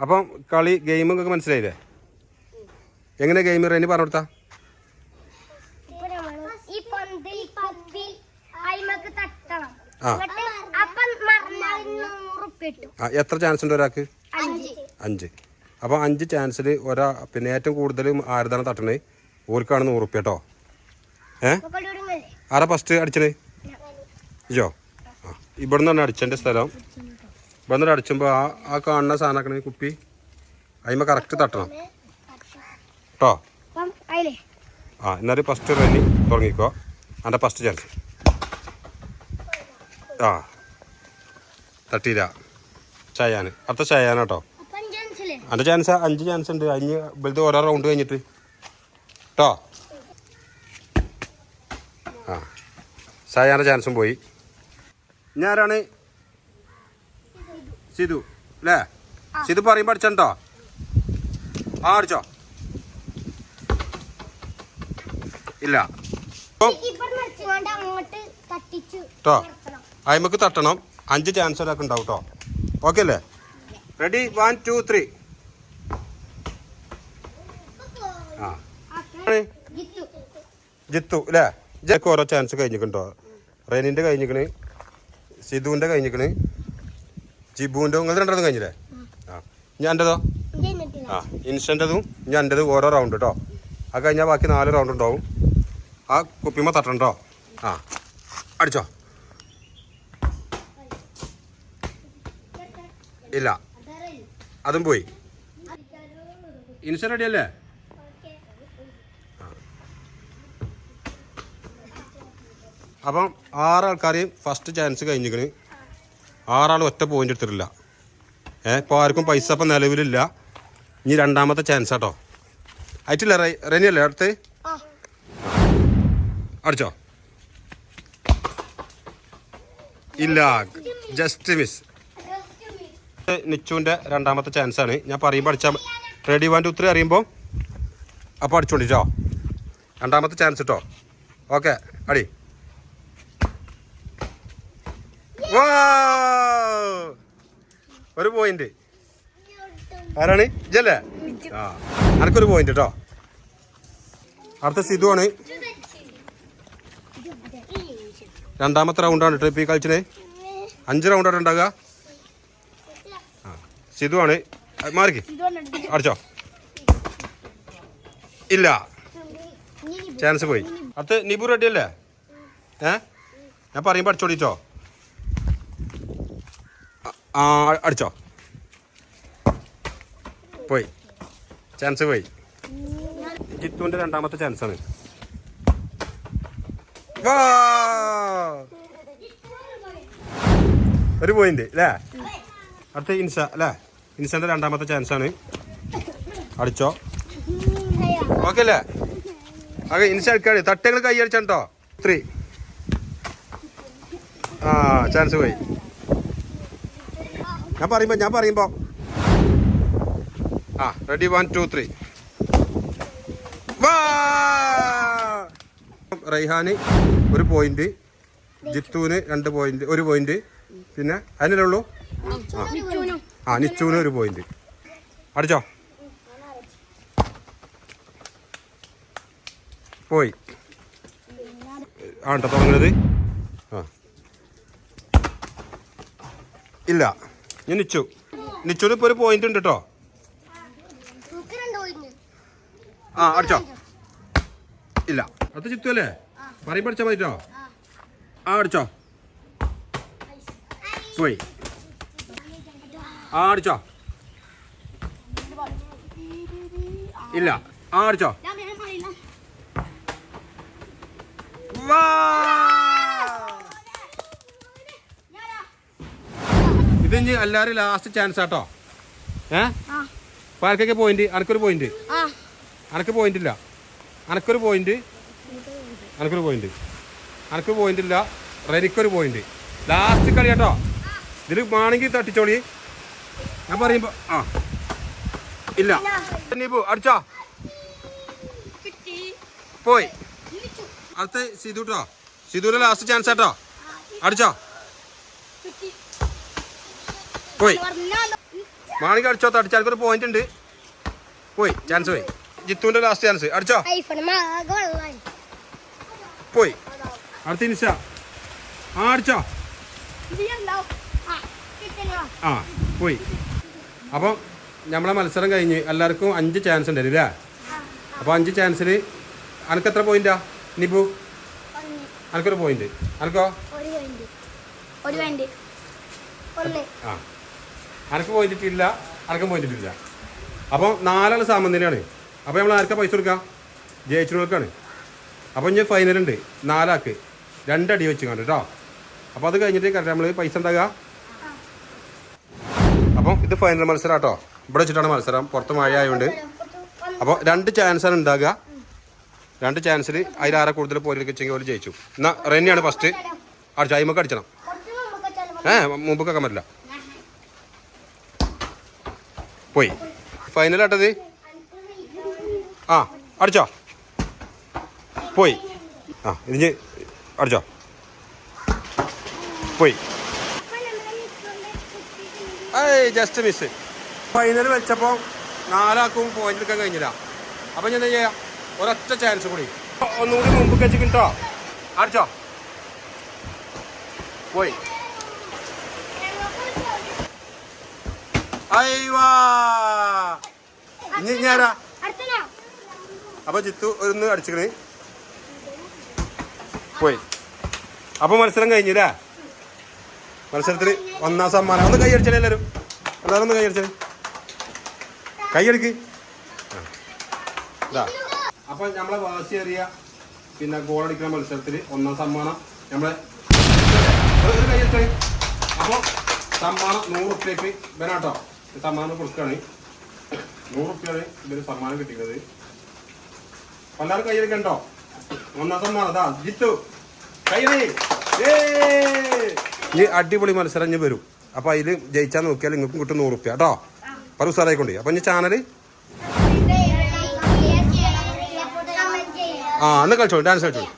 അപ്പം കളി ഗെയിമും ഒക്കെ മനസ്സിലായില്ലേ? എങ്ങനെ ഗെയിം റെനി പറഞ്ഞു കൊടുത്താ? ആ. അപ്പം എത്ര ചാൻസ് ഉണ്ട് ഒരാൾക്ക്? അഞ്ച്. അപ്പോൾ അഞ്ച് ചാൻസിൽ ഒരാ പിന്നെ ഏറ്റവും കൂടുതൽ ആരുതാണ് തട്ടണേ? ഓർക്കാണ് നൂറ് റുപ്യ കേട്ടോ. ഏ? ആരാ ഫസ്റ്റ് അടിച്ചത്? ഇജോ? ആ ഇവിടെ നിന്നാണ് അടിച്ചതിന്റെ സ്ഥലം. ഇവിടെ നിന്ന് അടിച്ചുമ്പോൾ ആ ആ കാണുന്ന സാധനമാക്കണ കുപ്പി. അതിമ കറക്റ്റ് തട്ടണം. കേട്ടോ ആ എന്നാലും ഫസ്റ്റ് റെഡി തുടങ്ങിക്കോ. എന്റെ ഫസ്റ്റ് ചാൻസ് ആ. തട്ടിയില്ല. ചായാൻ അടുത്ത ചായാൻ കേട്ടോ എന്റെ ചാൻസ് അഞ്ച് ചാൻസ് ഉണ്ട്. അഞ്ച് ഇപ്പോഴത്തെ ഓരോ റൗണ്ട് കഴിഞ്ഞിട്ട്. കേട്ടോ ആ. ചായാന്റെ ചാൻസും പോയി. ഞാനാരാണ് സിധു അല്ലേ സിധു പറയുമ്പോൾ അടിച്ചോ ആ അടിച്ചോ ഇല്ല കേട്ടോ. അയിമക്ക് തട്ടണം. അഞ്ച് ചാൻസ് ഒരാൾക്ക് ഉണ്ടാവും കേട്ടോ ഓക്കെ അല്ലേ? റെഡി വൺ ടു ത്രീ ആ. ജിത്തു. അല്ലേ ജക്ക് ഓരോ ചാൻസ് കഴിഞ്ഞിട്ടുണ്ടോ റെനിന്റെ കഴിഞ്ഞിക്കണ്. സിധുവിന്റെ കഴിഞ്ഞിക്കണ്. ജിബുവിന്റെ നിങ്ങൾ രണ്ടെണ്ണം കഴിഞ്ഞില്ലേ? ആ. ഞാൻ എന്റെതോ. ആ ഇൻസ്റ്റന്റെതും ഞാൻ എന്റെതും ഓരോ റൗണ്ട് കേട്ടോ അത് കഴിഞ്ഞാൽ ബാക്കി നാല് റൗണ്ട് ഉണ്ടാവും. ആ കുപ്പിമ്മ തട്ടണ്ടോ? ആ. അടിച്ചോ. ഇല്ല. അതും പോയി. ഇൻസ്റ്റന്റ് റെഡി അല്ലേ അപ്പം ആറാൾക്കാരെയും ഫസ്റ്റ് ചാൻസ് കഴിഞ്ഞിക്കണ് ആറാൾ ഒറ്റ പോയിന്റ് എടുത്തിട്ടില്ല. ഏഹ് ഇപ്പോൾ ആർക്കും പൈസ ഇപ്പം നിലവിലില്ല. ഇനി രണ്ടാമത്തെ ചാൻസ് ആട്ടോ. റെനി റെനിയല്ലേ അടുത്ത്. അടിച്ചോ? ഇല്ല ജസ്റ്റ് മിസ് നിച്ചുവിന്റെ രണ്ടാമത്തെ ചാൻസ് ആണ്. ഞാൻ പറയുമ്പോൾ അടിച്ചാൽ റെഡി വൺ ടു ത്രീ അറിയുമ്പോൾ അപ്പോൾ അടിച്ചോണ്ടിട്ടോ. രണ്ടാമത്തെ ചാൻസ് കേട്ടോ ഓക്കെ അടി വാ! ഒരു പോയിന്റ് ആരാണ്? ഇജല്ലേ ആ അനക്കൊരു പോയിന്റ് കേട്ടോ അടുത്ത സിധു ആണ്. രണ്ടാമത്തെ റൗണ്ടാണ് കേട്ടോ ഇപ്പോൾ ഈ കളിച്ചിന്. അഞ്ച് റൗണ്ടാണ് ഉണ്ടാകുക ആ സിധു ആണ്. ആ, മാറിക്ക് അടിച്ചോ. ഇല്ല. ചാൻസ് പോയി. അടുത്ത് നിബു റെഡി അല്ലേ? ഏ? ഞാൻ പറയുമ്പോൾ അടിച്ചോടിച്ചോ? ആ അടിച്ചോ. പോയി. ചാൻസ് പോയി. ജിത്തുവിന്റെ രണ്ടാമത്തെ ചാൻസാണ്! ഒരു പോയിന്റ് അല്ലേ അടുത്ത ഇൻസ അല്ലേ ഇൻസന്റെ രണ്ടാമത്തെ ചാൻസാണ് അടിച്ചോ. ഓക്കെ അല്ലേ ഓക്കെ ഇൻസ അടിക്കാണ് തട്ടങ്ങൾ കൈ അടിച്ചോ ത്രീ ആ ചാൻസ് പോയി. ഞാൻ പറയുമ്പോ ഞാൻ പറയുമ്പോ. ആ റെഡി വൺ ടു ത്രീ റൈഹാന് ഒരു പോയിന്റ് ജിത്തുവിന് രണ്ട് പോയിന്റ് ഒരു പോയിന്റ് പിന്നെ അതിനല്ലേ ഉള്ളൂ. ആ. നിച്ചുവിന് ഒരു പോയിന്റ് അടിച്ചോ? പോയി. ആണ്ടോ തുടങ്ങുന്നത് ആ. ഇല്ല. ഞാൻ നിച്ചു. നിച്ചോട് ഇപ്പോൾ ഒരു പോയിന്റ് ഉണ്ട് കേട്ടോ. ആ അടിച്ചോ. ഇല്ല. അത് ചിത്തു അല്ലേ? പറയും പഠിച്ച മതിട്ടോ ആ അടിച്ചോ. പോയി. ആ അടിച്ചോ. ഇല്ല. ആ അടിച്ചോ. വാ! ഇത് ഇനി എല്ലാവരും ലാസ്റ്റ് ചാൻസ് ആട്ടോ. ഏ. അപ്പൊ ആർക്കൊക്കെ പോയിന്റ് അനക്കൊരു പോയിന്റ്. അനക്ക് പോയിന്റ് ഇല്ല. അനക്കൊരു പോയിന്റ് അനക്കൊരു പോയിന്റ് അനക്ക് പോയിന്റ് ഇല്ല. റെനിക്കൊരു പോയിന്റ് ലാസ്റ്റ് കളി കേട്ടോ ഇതിൽ വേണമെങ്കിൽ തട്ടിച്ചോളി. ഞാൻ പറയുമ്പോ ആ. ഇല്ല. അടിച്ചോ. പോയി. അടുത്ത സിധു കേട്ടോ സിധുവിന്റെ ലാസ്റ്റ് ചാൻസ് കേട്ടോ അടിച്ചോ. പോയി. മാണിക്ക് അടിച്ചോ അടിച്ചാൽ ഒരു പോയിന്റ് ഉണ്ട്. പോയി ചാൻസ് പോയി. ജിത്തുവിന്റെ ലാസ്റ്റ് ചാൻസ് അടിച്ചോ? പോയി. അടുത്ത നിശ ആ അടിച്ചോ? ആ പോയി. അപ്പം നമ്മളെ മത്സരം കഴിഞ്ഞ് എല്ലാവർക്കും അഞ്ച് ചാൻസ് ഉണ്ട് അല്ലേ? അപ്പോൾ അഞ്ച് ചാൻസിൽ അനക്ക് എത്ര പോയിന്റാ നിബു? അനക്കൊരു പോയിന്റ് അനക്കോ? ആ. അനക്ക് പോയിട്ടില്ല അനക്കും പോയിട്ടില്ല അപ്പം നാലാൾ സമനിലയാണ് അപ്പോൾ നമ്മൾ ആർക്കാ പൈസ കൊടുക്കാം? ജയിച്ചവർക്കാണ് അപ്പോൾ ഇനി ഫൈനലുണ്ട്. നാലാക്ക് രണ്ടടി വെച്ച് കണ്ടു കേട്ടോ അപ്പോൾ അത് കഴിഞ്ഞിട്ട് കറക്റ്റ് നമ്മൾ പൈസ ഉണ്ടാകുക അപ്പം ഇത് ഫൈനൽ മത്സരം കേട്ടോ ഇവിടെ വെച്ചിട്ടാണ് മത്സരം. പുറത്ത് മഴ ആയതുകൊണ്ട് അപ്പോൾ രണ്ട് ചാൻസാണ് ഉണ്ടാകുക രണ്ട് ചാൻസിൽ അതിലാരെ കൂടുതൽ പോയി വെച്ചെങ്കിൽ അവർ ജയിച്ചു. എന്നാൽ റെന്നിയാണ് ഫസ്റ്റ് അടിച്ചു. അയിമക്ക് അടിച്ചണം. കുറച്ച് മുമ്പ് വെച്ചാൽ ഏ മുമ്പ് കേൾക്കാൻ പറ്റില്ല. പോയി. ഫൈനൽ ആട്ടത്? ആ അടിച്ചോ. പോയി. ആ ഇതിന് അടിച്ചോ. പോയി. ഏയ് ജസ്റ്റ് മിസ് ഫൈനൽ വെച്ചപ്പോൾ നാലാക്കും പോയിന്റ് എടുക്കാൻ കഴിഞ്ഞില്ല. അപ്പം ഞാൻ ചെയ്യാം? ഒരൊറ്റ ചാൻസ് കൂടി. ഒന്നുകൂടി മുമ്പ് വെച്ച് കിട്ടോ അടിച്ചോ. പോയി. ഇനി ഞാനാ അപ്പൊ ജിത്തു ഒന്ന് അടിച്ചിക്കണ്. പോയി. അപ്പൊ മത്സരം കഴിഞ്ഞില്ലേ മത്സരത്തിൽ ഒന്നാം സമ്മാനം. ഒന്ന് കൈയടിച്ചാലേ എല്ലാവരും എല്ലാവരും ഒന്ന് കൈയടിച്ചാൽ കൈയടിക്ക്. ഇതാ. അപ്പൊ നമ്മളെ വാശിയേറിയ പിന്നെ ഗോൾ അടിക്കുന്ന മത്സരത്തിൽ ഒന്നാം സമ്മാനം നമ്മളെ ഒരു- ഒരു കൈയടിച്ചേ അപ്പൊ സമ്മാനം നൂറ് റുപ്യക്ക് ഇവനാട്ടോ. ഈ സമ്മാനം കൊടുക്കുകയാണ്. നൂറ് റുപ്യാണ് ഇതിന് സമ്മാനം കിട്ടിയത് എല്ലാവരും കണ്ടോ? ഒന്നാം സമ്മാനം. അതാ ജിത്തു. ഈ അടിപൊളി മത്സരം ഇനി വരും. അപ്പൊ അതിൽ ജയിച്ചാൽ നോക്കിയാൽ നിങ്ങൾക്കും കിട്ടും നൂറ് റുപ്യ കേട്ടോ പറ ഉസാറായിക്കൊണ്ട്. അപ്പൊ ഇനി ചാനൽ ആ അന്ന് കളിച്ചോളൂ ഡാൻസ് കളിച്ചോളൂ.